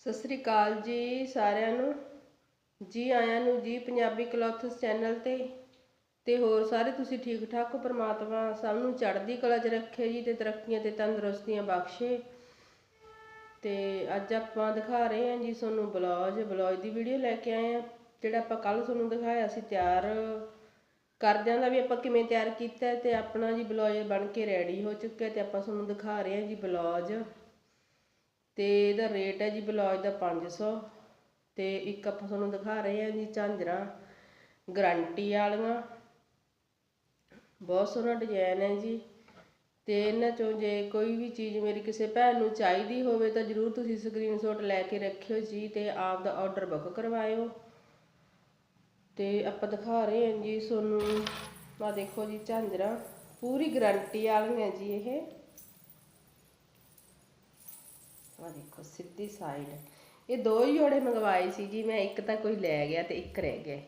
ਸਤਿ ਸ੍ਰੀ ਅਕਾਲ ਜੀ ਸਾਰਿਆਂ ਨੂੰ। ਜੀ ਆਇਆਂ ਨੂੰ ਜੀ ਪੰਜਾਬੀ ਕਲੌਥਸ ਚੈਨਲ ਤੇ। ਤੇ ਹੋਰ ਸਾਰੇ ਤੁਸੀਂ ਠੀਕ ਠਾਕ ਹੋ? ਪ੍ਰਮਾਤਮਾ ਸਭ ਨੂੰ ਚੜ੍ਹਦੀ ਕਲਾ 'ਚ ਰੱਖੇ ਜੀ ਤੇ ਤਰੱਕੀਆਂ ਤੇ ਤੰਦਰੁਸਤੀਆਂ ਬਖਸ਼ੇ। ਤੇ ਅੱਜ ਆਪਾਂ ਦਿਖਾ ਰਹੇ ਹਾਂ ਜੀ ਤੁਹਾਨੂੰ ਬਲੌਜ। ਬਲੌਜ ਦੀ ਵੀਡੀਓ ਲੈ ਕੇ ਆਏ ਆ ਜਿਹੜਾ ਆਪਾਂ ਕੱਲ ਤੁਹਾਨੂੰ ਦਿਖਾਇਆ ਸੀ ਤਿਆਰ। ਕਰਦਿਆਂ ਦਾ ਵੀ ਆਪਾਂ ਕਿਵੇਂ ਤਿਆਰ ਕੀਤਾ ਹੈ ਤੇ ਆਪਣਾ ਜੀ ਬਲੌਜ ਬਣ ਕੇ ਰੈਡੀ ਹੋ ਚੁੱਕਿਆ ਤੇ ਆਪਾਂ ਤੁਹਾਨੂੰ ਦਿਖਾ ਰਹੇ ਹਾਂ ਜੀ ਬਲੌਜ। ਤੇ ਇਹਦਾ ਰੇਟ ਹੈ ਜੀ ਬਲੌਜ ਦਾ 500 ਤੇ ਇੱਕ ਆਪਾਂ ਤੁਹਾਨੂੰ ਦਿਖਾ ਰਹੇ ਹਾਂ ਜੀ ਝਾਂਜਰਾਂ, ਗਰੰਟੀ ਵਾਲੀਆਂ। ਬਹੁਤ ਸੋਹਣਾ ਡਿਜ਼ਾਈਨ ਹੈ ਜੀ ਤੇ ਇਹਨਾਂ ਚੋਂ ਜੇ ਕੋਈ ਵੀ ਚੀਜ਼ ਮੇਰੀ ਕਿਸੇ ਭੈਣ ਨੂੰ ਚਾਹੀਦੀ ਹੋਵੇ ਤਾਂ ਜਰੂਰ ਤੁਸੀਂ ਸਕਰੀਨਸ਼ਾਟ ਲੈ ਕੇ ਰੱਖਿਓ ਜੀ ਤੇ ਆਪ ਦਾ ਆਰਡਰ ਬੁੱਕ ਕਰਵਾਇਓ। ਤੇ ਆਪਾਂ ਦਿਖਾ ਰਹੇ ਹਾਂ ਜੀ ਤੁਹਾਨੂੰ ਆ ਦੇਖੋ ਜੀ ਝਾਂਜਰਾਂ, ਪੂਰੀ ਗਰੰਟੀ ਵਾਲੀਆਂ ਜੀ ਇਹ। ਆ ਦੇਖੋ, ਸਿੱਧੀ ਸਾਈਡ ਇਹ ਦੋ ਹੀ ਜੋੜੇ ਮੰਗਵਾਏ ਸੀ ਜੀ, ਮੈਂ ਇੱਕ ਤਾਂ ਕੋਈ ਲੈ ਗਿਆ ਤੇ ਇੱਕ ਰਹਿ ਗਿਆ।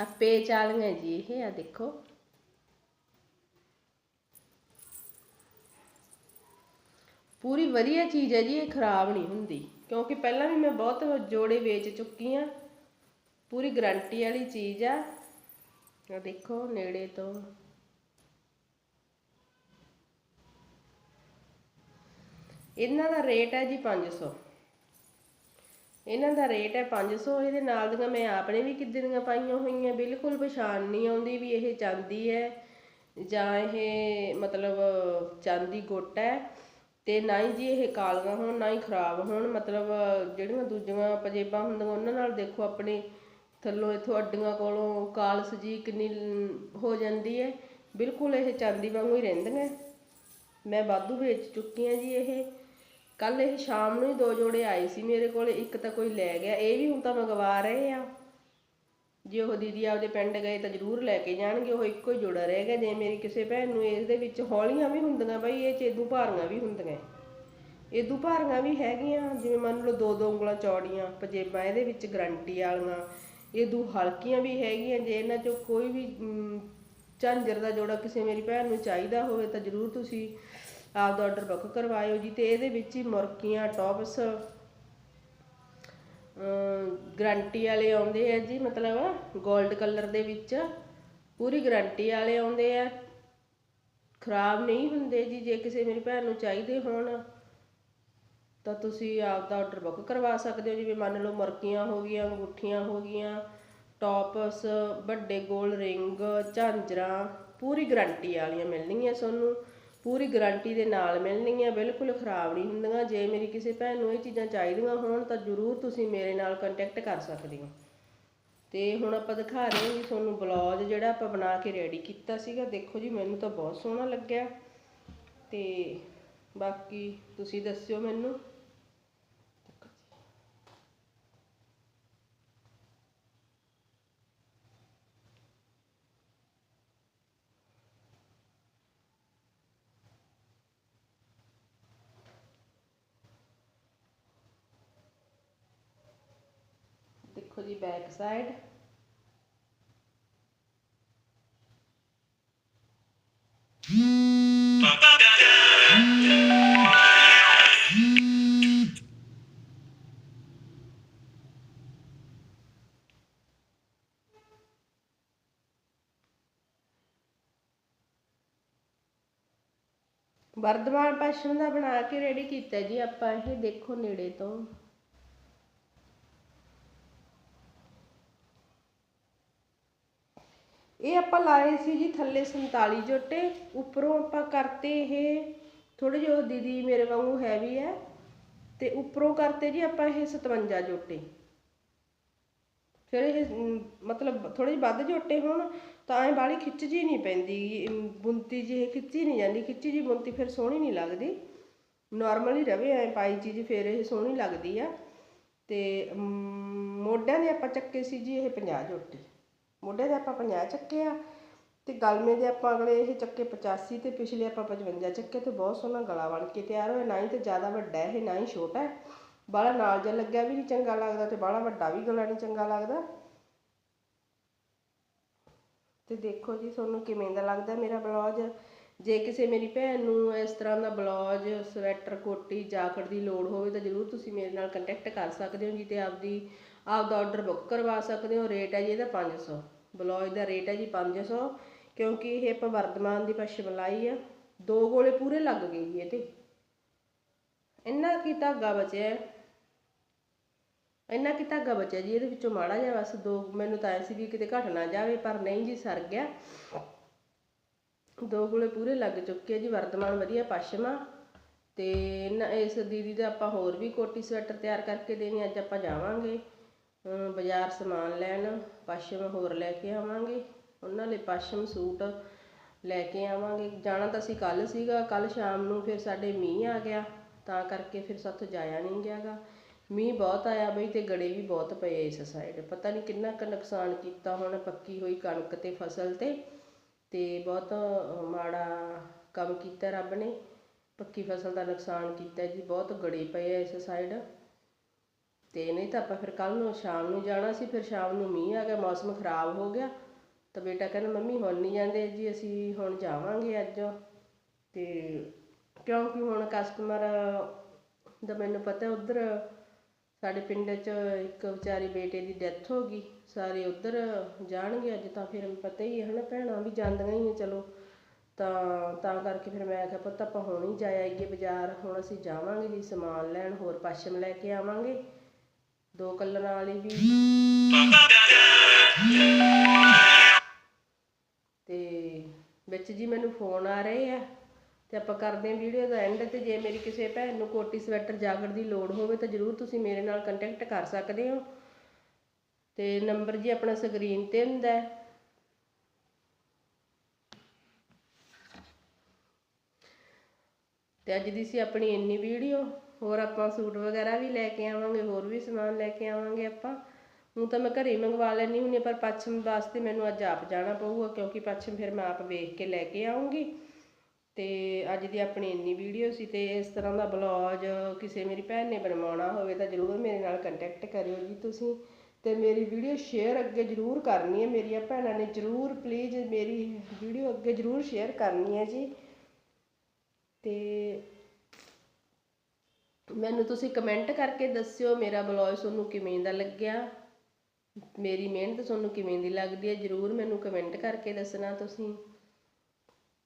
ਆ ਪੇਚ ਵਾਲੀਆਂ ਜੀ ਇਹ ਆ ਦੇਖੋ। ਪੂਰੀ ਵਧੀਆ ਚੀਜ਼ ਹੈ ਜੀ, ਇਹ ਖਰਾਬ ਨਹੀਂ ਹੁੰਦੀ। ਕਿਉਂਕਿ ਪਹਿਲਾਂ ਵੀ ਮੈਂ ਬਹੁਤ ਜੋੜੇ ਵੇਚ ਚੁੱਕੀ ਆ ਪੂਰੀ ਗਰੰਟੀ ਵਾਲੀ ਚੀਜ਼ ਆ। ਆ ਦੇਖੋ, ਨੇੜੇ ਤੋਂ। ਇਹਨਾਂ ਦਾ ਰੇਟ ਹੈ ਜੀ 500 ਇਹਨਾਂ ਦਾ ਰੇਟ ਹੈ 500 ਇਹਦੇ ਨਾਲ ਦੀਆਂ ਮੈਂ ਆਪਣੇ ਵੀ ਕਿੱਦਾਂ ਦੀਆਂ ਪਾਈਆਂ ਹੋਈਆਂ, ਬਿਲਕੁਲ ਪਛਾਣ ਨਹੀਂ ਆਉਂਦੀ ਵੀ ਇਹ ਚਾਂਦੀ ਹੈ ਜਾਂ ਇਹ ਮਤਲਬ ਚਾਂਦੀ ਗੁੱਟ ਹੈ। ਤੇ ਨਾ ਹੀ ਜੀ ਇਹ ਕਾਲੀਆਂ ਹੋਣ, ਨਾ ਹੀ ਖਰਾਬ ਹੋਣ, ਮਤਲਬ ਜਿਹੜੀਆਂ ਦੂਜੀਆਂ ਪਜੇਬਾਂ ਹੁੰਦੀਆਂ, ਉਹਨਾਂ ਨਾਲ ਦੇਖੋ ਆਪਣੇ ਥੱਲੋਂ ਇਥੋਂ ਅੱਡੀਆਂ ਕੋਲੋਂ ਕਾਲਸ ਜੀ ਕਿੰਨੀ ਹੋ ਜਾਂਦੀ ਹੈ। ਬਿਲਕੁਲ ਇਹ ਚਾਂਦੀ ਵਾਂਗੂ ਹੀ ਰਹਿੰਦੀਆਂ। ਮੈਂ ਵਾਧੂ ਵੇਚ ਚੁੱਕੀ ਹਾਂ ਜੀ ਇਹ। ਕੱਲ ਇਹ ਸ਼ਾਮ ਨੂੰ ਹੀ ਦੋ ਜੋੜੇ ਆਏ ਸੀ, ਮੇਰੇ ਕੋਲ ਇੱਕ ਤਾਂ ਕੋਈ ਲੈ ਗਿਆ, ਇਹ ਵੀ ਹੁਣ ਤਾਂ ਮੰਗਵਾ ਰਹੇ ਆ। ਜੇ ਉਹ ਦੀਦੀ ਆਪਦੇ ਪਿੰਡ ਗਏ ਤਾਂ ਜ਼ਰੂਰ ਲੈ ਕੇ ਜਾਣਗੇ, ਉਹ ਇੱਕੋ ਹੀ ਜੋੜਾ ਰਹਿ ਗਿਆ, ਜੇ ਮੇਰੀ ਕਿਸੇ ਭੈਣ ਨੂੰ ਇਸ ਦੇ ਵਿੱਚ ਹੌਲੀਆਂ ਵੀ ਹੁੰਦੀਆਂ ਬਈ, ਇਹ ਚੇਦੂ ਭਾਰੀਆਂ ਵੀ ਹੁੰਦੀਆਂ। ਇਦੂ ਭਾਰੀਆਂ ਵੀ ਹੈਗੀਆਂ, ਜਿਵੇਂ ਮੰਨ ਲਓ ਦੋ ਦੋ ਉਂਗਲਾਂ ਚੌੜੀਆਂ, ਪਜੇਬਾਂ ਇਹਦੇ ਵਿੱਚ ਗਰੰਟੀ ਵਾਲੀਆਂ ਇਦੂ ਹਲਕੀਆਂ ਵੀ ਹੈਗੀਆਂ, ਜੇ ਇਹਨਾਂ ਚੋਂ ਕੋਈ ਵੀ ਝਾਂਜਰ ਦਾ ਜੋੜਾ ਕਿਸੇ ਮੇਰੀ ਭੈਣ ਨੂੰ ਚਾਹੀਦਾ ਹੋਵੇ ਤਾਂ ਜ਼ਰੂਰ ਤੁਸੀਂ ਆਪਦਾ ਆਰਡਰ ਬੁੱਕ ਕਰਵਾਇਓ ਜੀ ਤੇ ਇਹਦੇ ਵਿੱਚ ਹੀ ਮੁਰਕੀਆਂ ਟੌਪਸ ਗਰੰਟੀ ਵਾਲੇ ਆਉਂਦੇ ਆ ਜੀ, ਮਤਲਬ 골ਡ ਕਲਰ ਦੇ ਵਿੱਚ। ਪੂਰੀ ਗਰੰਟੀ ਵਾਲੇ ਆਉਂਦੇ ਆ। ਖਰਾਬ ਨਹੀਂ ਹੁੰਦੇ ਜੀ, ਜੇ ਕਿਸੇ ਮੇਰੀ ਭੈਣ ਨੂੰ ਚਾਹੀਦੇ ਹੋਣ, ਤਾਂ ਤੁਸੀਂ ਆਪਦਾ ਆਰਡਰ ਬੁੱਕ ਕਰਵਾ ਸਕਦੇ ਹੋ। ਜਿਵੇਂ ਮੰਨ ਲਓ ਮੁਰਕੀਆਂ ਹੋ ਗਈਆਂ, ਅੰਗੂਠੀਆਂ ਹੋ ਗਈਆਂ ਟੌਪਸ ਵੱਡੇ ਗੋਲ ਰਿੰਗ ਝਾਂਜਰਾਂ, ਪੂਰੀ ਗਰੰਟੀ ਵਾਲੀਆਂ ਮਿਲਣਗੀਆਂ ਤੁਹਾਨੂੰ। ਪੂਰੀ ਗਾਰੰਟੀ ਦੇ ਨਾਲ ਮਿਲਣਗੀਆਂ, ਬਿਲਕੁਲ ਖਰਾਬ ਨਹੀਂ ਹੁੰਦੀਆਂ। ਜੇ ਮੇਰੀ ਕਿਸੇ ਭੈਣ ਨੂੰ ਇਹ ਚੀਜ਼ਾਂ ਚਾਹੀਦੀਆਂ ਹੋਣ, ਤਾਂ ਜ਼ਰੂਰ ਤੁਸੀਂ ਮੇਰੇ ਨਾਲ ਕੰਟੈਕਟ ਕਰ ਸਕਦੇ ਹੋ। ਤੇ ਹੁਣ ਆਪਾਂ ਦਿਖਾ ਰਹੇ ਹਾਂ ਜੀ ਤੁਹਾਨੂੰ ਬਲੌਜ ਜਿਹੜਾ ਆਪਾਂ ਬਣਾ ਕੇ ਰੈਡੀ ਕੀਤਾ ਸੀਗਾ। ਦੇਖੋ ਜੀ, ਮੈਨੂੰ ਤਾਂ ਬਹੁਤ ਸੋਹਣਾ ਲੱਗਿਆ। ਤੇ ਬਾਕੀ ਤੁਸੀਂ ਦੱਸਿਓ ਮੈਨੂੰ। ਦੇਖੋ ਜੀ ਬੈਕ ਸਾਈਡ ਵਰਧਮਾਨ ਭਾਸ਼ਣ ਦਾ ਬਣਾ ਕੇ ਰੈਡੀ ਕੀਤਾ ਜੀ ਆਪਾਂ ਇਹ ਦੇਖੋ ਨੇੜੇ ਤੋਂ। ਇਹ ਆਪਾਂ ਲਾਏ ਸੀ ਜੀ ਥੱਲੇ 47 ਜੋਟੇ, ਉੱਪਰੋਂ ਆਪਾਂ ਕਰਤੇ ਇਹ ਥੋੜੇ ਜਿਹੇ ਦੀਦੀ ਮੇਰੇ ਵਾਂਗੂ ਹੈਵੀ ਹੈ, ਤੇ ਉੱਪਰੋਂ ਕਰਤੇ ਜੀ ਆਪਾਂ ਇਹ 57 ਜੋਟੇ। ਫਿਰ ਇਹ ਮਤਲਬ ਥੋੜੇ ਜਿਹੇ ਵੱਧ ਜੋਟੇ ਹੋਣ, ਤਾਂ ਐ ਬਾਲੀ ਖਿੱਚ ਜੀ ਨਹੀਂ ਪੈਂਦੀ ਬੁੰਤੀ ਜੀ ਖਿੱਚੀ ਨਹੀਂ ਜਾਂਦੀ, ਖਿੱਚੀ ਜੀ ਬੁੰਤੀ ਫਿਰ ਸੋਹਣੀ ਨਹੀਂ ਲੱਗਦੀ। ਨਾਰਮਲ ਹੀ ਰਵੇ ਐ ਪਾਈ ਚੀਜ਼, ਫਿਰ ਇਹ ਸੋਹਣੀ ਲੱਗਦੀ ਆ। ਤੇ ਮੋਢਿਆਂ ਦੇ ਆਪਾਂ ਚੱਕੇ ਸੀ ਜੀ ਇਹ 50 ਜੋਟੇ। ਮੋਢੇ ਦੇ ਆਪਾਂ 50 ਚੱਕੇ ਆ ਤੇ ਗਲਮੇ ਦੇ ਆਪਾਂ ਅਗਲੇ ਇਹ ਚੱਕੇ 85 ਤੇ ਪਿਛਲੇ ਆਪਾਂ 55 ਚੱਕੇ ਤੇ ਬਹੁਤ ਸੋਹਣਾ ਗਲਾ ਬਣ ਕੇ ਤਿਆਰ ਹੋਇਆ। ਨਾ ਹੀ ਤੇ ਜ਼ਿਆਦਾ ਵੱਡਾ ਇਹ, ਨਾ ਹੀ ਛੋਟਾ ਹੈ। ਬਾਲਾ ਨਾਲ ਜਿਹਾ ਲੱਗਿਆ ਵੀ ਨਹੀਂ ਚੰਗਾ ਲੱਗਦਾ ਤੇ ਬਾਲਾ ਵੱਡਾ ਵੀ ਗਲਾ ਨਹੀਂ ਚੰਗਾ ਲੱਗਦਾ। ਤੇ ਦੇਖੋ ਜੀ, ਤੁਹਾਨੂੰ ਕਿਵੇਂ ਦਾ ਲੱਗਦਾ ਮੇਰਾ ਬਲੌਜ? ਜੇ ਕਿਸੇ ਮੇਰੀ ਭੈਣ ਨੂੰ ਇਸ ਤਰ੍ਹਾਂ ਦਾ ਬਲਾਉਜ ਸਵੈਟਰ, ਕੋਟੀ ਜਾਕਟ ਦੀ ਲੋੜ ਹੋਵੇ ਤਾਂ ਜਰੂਰ ਤੁਸੀਂ ਮੇਰੇ ਨਾਲ ਕੰਟੈਕਟ ਕਰ ਸਕਦੇ ਹੋ ਜੀ ਤੇ ਆਪਦੀ, ਆਪਦਾ ਆਰਡਰ ਬੁੱਕ ਕਰਵਾ ਸਕਦੇ ਹੋ। ਰੇਟ ਹੈ ਜੀ ਇਹਦਾ 500 ਬਲਾਉਜ ਦਾ ਰੇਟ ਹੈ ਜੀ 500 ਕਿਉਂਕਿ ਇਹ ਆਪਾਂ ਵਰਧਮਾਨ ਦੀ ਪਸ਼ਮਲਾਈ ਆ, ਦੋ ਗੋਲੇ ਪੂਰੇ ਲੱਗ ਗਏ ਜੀ ਇਹਦੇ। ਇੰਨਾ ਕੀ ਧਾਗਾ ਬਚਿਆ ਇੰਨਾ ਕੀ ਧਾਗਾ ਬਚਿਆ ਜੀ ਇਹਦੇ ਵਿੱਚੋਂ ਮਾੜਾ ਜਿਹਾ ਬਸ ਦੋ, ਮੈਨੂੰ ਤਾਂ ਐ ਸੀ ਵੀ ਕਿਤੇ ਘਟ ਨਾ ਜਾਵੇ, ਪਰ ਨਹੀਂ ਜੀ, ਸਰ ਗਿਆ। ਦੋ ਗੋਲੇ ਪੂਰੇ ਲੱਗ ਚੁੱਕੇ ਜੀ ਵਰਤਮਾਨ ਵਧੀਆ ਪਸ਼ਮਾ। ਤੇ ਇਹਨਾਂ ਇਸ ਦੀਦੀ ਦਾ ਆਪਾਂ ਹੋਰ ਵੀ ਕੋਟੀ ਸਵੈਟਰ ਤਿਆਰ ਕਰਕੇ ਦੇਣੀ ਅੱਜ ਆਪਾਂ ਜਾਵਾਂਗੇ। ਬਾਜ਼ਾਰ ਸਮਾਨ ਲੈਣ, ਪਸ਼ਮ ਹੋਰ ਲੈ ਕੇ ਆਵਾਂਗੇ। ਉਹਨਾਂ ਲਈ ਪਸ਼ਮ ਸੂਟ ਲੈ ਕੇ ਆਵਾਂਗੇ। ਜਾਣਾ ਤਾਂ ਅਸੀਂ ਕੱਲ ਸੀਗਾ ਕੱਲ ਸ਼ਾਮ ਨੂੰ ਫਿਰ ਸਾਡੇ ਮੀਂਹ ਆ ਗਿਆ, ਤਾਂ ਕਰਕੇ ਫਿਰ ਸਾਥੋਂ ਜਾਇਆ ਨਹੀਂ ਗਿਆਗਾ। ਮੀਂਹ ਬਹੁਤ ਆਇਆ ਬਈ ਤੇ ਗੜੇ ਵੀ ਬਹੁਤ ਪਏ ਇਸ ਸਾਈਡ ਪਤਾ ਨਹੀਂ ਕਿੰਨਾ ਕੁ ਨੁਕਸਾਨ ਕੀਤਾ ਹੁਣ, ਪੱਕੀ ਹੋਈ ਕਣਕ ਤੇ ਫਸਲ ਤੇ। ਤੇ ਬਹੁਤ ਮਾੜਾ ਕੰਮ ਕੀਤਾ ਰੱਬ ਨੇ। ਪੱਕੀ ਫਸਲ ਦਾ ਨੁਕਸਾਨ ਕੀਤਾ ਜੀ, ਬਹੁਤ ਗੜੇ ਪਏ ਆ ਇਸ ਸਾਈਡ ਤੇ ਨਹੀਂ ਤਾਂ ਆਪਾਂ ਫਿਰ ਕੱਲ ਨੂੰ ਸ਼ਾਮ ਨੂੰ ਜਾਣਾ ਸੀ, ਫਿਰ ਸ਼ਾਮ ਨੂੰ ਮੀਂਹ ਆ ਗਿਆ, ਮੌਸਮ ਖਰਾਬ ਹੋ ਗਿਆ। ਤਾਂ ਬੇਟਾ ਕਹਿੰਦਾ, ਮੰਮੀ, ਹੁਣ ਨਹੀਂ ਜਾਂਦੇ ਜੀ, ਅਸੀਂ ਹੁਣ ਜਾਵਾਂਗੇ ਅੱਜ। ਤੇ ਕਿਉਂਕਿ ਹੁਣ ਕਸਟਮਰ ਦਾ ਮੈਨੂੰ ਪਤਾ, ਉਧਰ ਸਾਡੇ ਪਿੰਡ 'ਚ ਇੱਕ ਵਿਚਾਰੀ ਬੇਟੇ ਦੀ ਡੈਥ ਹੋ ਗਈ। ਸਾਰੇ ਉਧਰ ਜਾਣਗੇ ਅੱਜ, ਤਾਂ ਫਿਰ ਪਤਾ ਹੀ ਹੈ ਨਾ ਭੈਣਾਂ ਵੀ ਜਾਂਦੀਆਂ ਹੀ ਚਲੋ। ਤਾਂ ਤਾਂ ਕਰਕੇ ਫਿਰ ਮੈਂ ਕਿਹਾ, ਪੁੱਤ, ਆਪਾਂ ਹੁਣ ਹੀ ਜਾਇਆ ਅੱਗੇ ਬਾਜ਼ਾਰ, ਹੁਣ ਅਸੀਂ ਜਾਵਾਂਗੇ ਜੀ, ਸਮਾਨ ਲੈਣ, ਹੋਰ ਪਸ਼ਮ ਲੈ ਕੇ ਆਵਾਂਗੇ। ਦੋ ਕਲਰਾਂ ਵਾਲੀ ਵੀ। ਤੇ ਵਿੱਚ ਜੀ ਮੈਨੂੰ ਫੋਨ ਆ ਰਹੇ ਆ ਤੇ ਆਪਾਂ ਕਰਦੇ ਹਾਂ ਵੀਡੀਓ ਦਾ ਐਂਡ ਤੇ ਜੇ ਮੇਰੀ ਕਿਸੇ ਭੈਣ ਨੂੰ ਕੋਟੀ ਸਵੈਟਰ ਜਾਗੜ ਦੀ ਲੋੜ ਹੋਵੇ ਤਾਂ ਜਰੂਰ ਤੁਸੀਂ ਮੇਰੇ ਨਾਲ ਕੰਟੈਕਟ ਕਰ ਸਕਦੇ ਹੋ। ਤੇ ਨੰਬਰ ਜੀ ਆਪਣਾ ਸਕਰੀਨ ਤੇ ਹੁੰਦਾ ਹੈ। ਤੇ ਅੱਜ ਦੀ ਸੀ ਆਪਣੀ ਇੰਨੀ ਵੀਡੀਓ ਹੋਰ ਆਪਾਂ ਸੂਟ ਵਗੈਰਾ ਵੀ ਲੈ ਕੇ ਆਵਾਂਗੇ ਹੋਰ ਵੀ ਸਮਾਨ ਲੈ ਕੇ ਆਵਾਂਗੇ ਆਪਾਂ। ਹੁਣ ਤਾਂ ਮੈਂ ਘਰੇ ਮੰਗਵਾ ਲੈਣੀ ਹੁੰਦੀ ਹਾਂ, ਪਰ ਪੱਛਮ ਵਾਸਤੇ ਮੈਨੂੰ ਅੱਜ ਆਪ ਜਾਣਾ ਪਊਗਾ ਕਿਉਂਕਿ ਪੱਛਮ ਫਿਰ ਮੈਂ ਆਪ ਵੇਖ ਕੇ ਲੈ ਕੇ ਆਉਂਗੀ। ਤੇ ਅੱਜ ਦੀ ਆਪਣੀ ਇੰਨੀ ਵੀਡੀਓ ਸੀ ਤੇ ਇਸ ਤਰ੍ਹਾਂ ਦਾ ਬਲੌਜ ਕਿਸੇ ਮੇਰੀ ਭੈਣ ਨੇ ਬਣਵਾਉਣਾ ਹੋਵੇ ਤਾਂ ਜਰੂਰ ਮੇਰੇ ਨਾਲ ਕੰਟੈਕਟ ਕਰਿਓ ਜੀ ਤੁਸੀਂ। ਤੇ ਮੇਰੀ ਵੀਡੀਓ ਸ਼ੇਅਰ ਅੱਗੇ ਜਰੂਰ ਕਰਨੀ ਹੈ ਮੇਰੀਆਂ ਭੈਣਾਂ ਨੇ ਜਰੂਰ ਪਲੀਜ਼ ਮੇਰੀ ਵੀਡੀਓ ਅੱਗੇ ਜਰੂਰ ਸ਼ੇਅਰ ਕਰਨੀ ਹੈ ਜੀ। ਤੇ ਮੈਨੂੰ ਤੁਸੀਂ ਕਮੈਂਟ ਕਰਕੇ ਦੱਸਿਓ ਮੇਰਾ ਬਲੌਗ ਤੁਹਾਨੂੰ ਕਿਵੇਂ ਦਾ ਲੱਗਿਆ? ਮੇਰੀ ਮਿਹਨਤ ਤੁਹਾਨੂੰ ਕਿਵੇਂ ਦੀ ਲੱਗਦੀ ਹੈ? ਜਰੂਰ ਮੈਨੂੰ ਕਮੈਂਟ ਕਰਕੇ ਦੱਸਣਾ ਤੁਸੀਂ।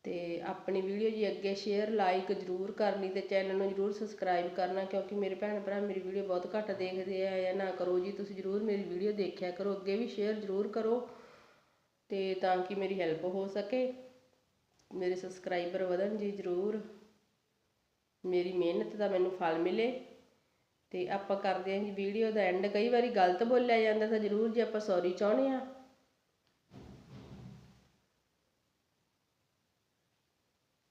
ਤੇ ਆਪਣੀ ਵੀਡੀਓ ਜੀ ਅੱਗੇ ਸ਼ੇਅਰ ਲਾਈਕ ਜਰੂਰ ਕਰਨੀ ਤੇ ਚੈਨਲ ਨੂੰ ਜਰੂਰ ਸਬਸਕ੍ਰਾਈਬ ਕਰਨਾ ਕਿਉਂਕਿ ਮੇਰੇ ਭੈਣ ਭਰਾ ਮੇਰੀ ਵੀਡੀਓ ਬਹੁਤ ਘੱਟ ਦੇਖਦੇ ਆ ਜਾਂ ਨਾ ਕਰੋ ਜੀ, ਤੁਸੀਂ ਜਰੂਰ ਮੇਰੀ ਵੀਡੀਓ ਦੇਖਿਆ ਕਰੋ, ਅੱਗੇ ਵੀ ਸ਼ੇਅਰ ਜਰੂਰ ਕਰੋ ਤੇ ਤਾਂ ਕਿ ਮੇਰੀ ਹੈਲਪ ਹੋ ਸਕੇ। ਮੇਰੇ ਸਬਸਕ੍ਰਾਈਬਰ ਵਧਣ ਜੀ ਜਰੂਰ। ਮੇਰੀ ਮਿਹਨਤ ਦਾ ਮੈਨੂੰ ਫਲ ਮਿਲੇ ਤੇ ਆਪਾਂ ਕਰਦੇ ਹਾਂ ਜੀ ਵੀਡੀਓ ਦਾ ਐਂਡ ਕਈ ਵਾਰੀ ਗਲਤ ਬੋਲਿਆ ਜਾਂਦਾ ਤਾਂ ਜਰੂਰ ਜੀ ਆਪਾਂ ਸੌਰੀ ਚਾਹੁੰਦੇ ਆ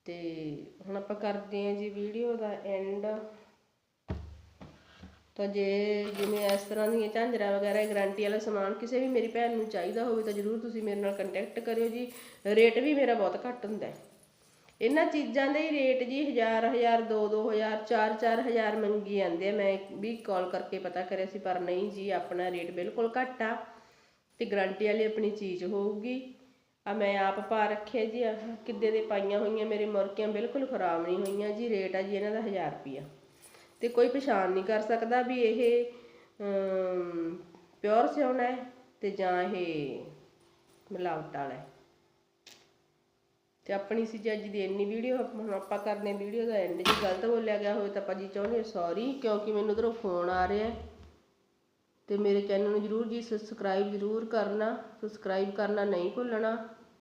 ਤੇ ਹੁਣ ਆਪਾਂ ਕਰਦੇ ਹਾਂ ਜੀ ਵੀਡੀਓ ਦਾ ਐਂਡ ਤਾਂ ਜੇ ਜਿਵੇਂ ਇਸ ਤਰ੍ਹਾਂ ਦੀਆਂ ਝਾਂਜਰਾਂ ਵਗੈਰਾ, ਗਾਰੰਟੀ ਵਾਲਾ ਸਮਾਨ ਕਿਸੇ ਵੀ ਮੇਰੀ ਭੈਣ ਨੂੰ ਚਾਹੀਦਾ ਹੋਵੇ ਤਾਂ ਜਰੂਰ ਤੁਸੀਂ ਮੇਰੇ ਨਾਲ ਕੰਟੈਕਟ ਕਰਿਓ ਜੀ। ਰੇਟ ਵੀ ਮੇਰਾ ਬਹੁਤ ਘੱਟ ਹੁੰਦਾ ਹੈ। ਇਹਨਾਂ ਚੀਜ਼ਾਂ ਦੇ ਹੀ ਰੇਟ ਜੀ 1000 1000 2 2000 4 4000 ਮੰਗੀ ਜਾਂਦੇ ਆ। ਮੈਂ ਵੀ ਕਾਲ ਕਰਕੇ ਪਤਾ ਕਰਿਆ ਸੀ, ਪਰ ਨਹੀਂ ਜੀ, ਆਪਣਾ ਰੇਟ ਬਿਲਕੁਲ ਘੱਟ ਆ ਤੇ ਗਰੰਟੀ ਵਾਲੀ ਆਪਣੀ ਚੀਜ਼ ਹੋਊਗੀ। ਆ ਮੈਂ ਆਪ ਪਾ ਰੱਖਿਆ ਜੀ, ਆਹ ਕਿੱਦੇ ਦੇ ਪਾਈਆਂ ਹੋਈਆਂ, ਮੇਰੇ ਮੁਰਕੀਆਂ ਬਿਲਕੁਲ ਖਰਾਬ ਨਹੀਂ ਹੋਈਆਂ ਜੀ, ਰੇਟ ਆ ਜੀ ਇਹਨਾਂ ਦਾ 1000 ਰੁਪਿਆ ਤੇ ਕੋਈ ਪਛਾਣ ਨਹੀਂ ਕਰ ਸਕਦਾ ਵੀ ਇਹ ਪਿਓਰ ਸਿਉਣਾ ਹੈ ਤੇ ਜਾਂ ਇਹ ਮਿਲਾਵਟ ਵਾਲਾ ਹੈ। ਤੇ ਆਪਣੀ ਸੀ ਜੀ ਅੱਜ ਦੀ ਇੰਨੀ ਵੀਡੀਓ ਹੁਣ ਆਪਾਂ ਕਰਦੇ ਹਾਂ ਵੀਡੀਓ ਦਾ ਐਂਡ ਜੀ। ਗਲਤ ਬੋਲਿਆ ਗਿਆ ਹੋਵੇ ਤਾਂ ਭਾਜੀ ਚਾਹੁੰਦੇ ਸੌਰੀ ਕਿਉਂਕਿ ਮੈਨੂੰ ਉਧਰੋਂ ਫੋਨ ਆ ਰਿਹਾ ਹੈ। ਤੇ ਮੇਰੇ ਚੈਨਲ ਨੂੰ ਜਰੂਰ ਜੀ ਸਬਸਕ੍ਰਾਈਬ ਜਰੂਰ ਕਰਨਾ ਸਬਸਕ੍ਰਾਈਬ ਕਰਨਾ ਨਹੀਂ ਭੁੱਲਣਾ।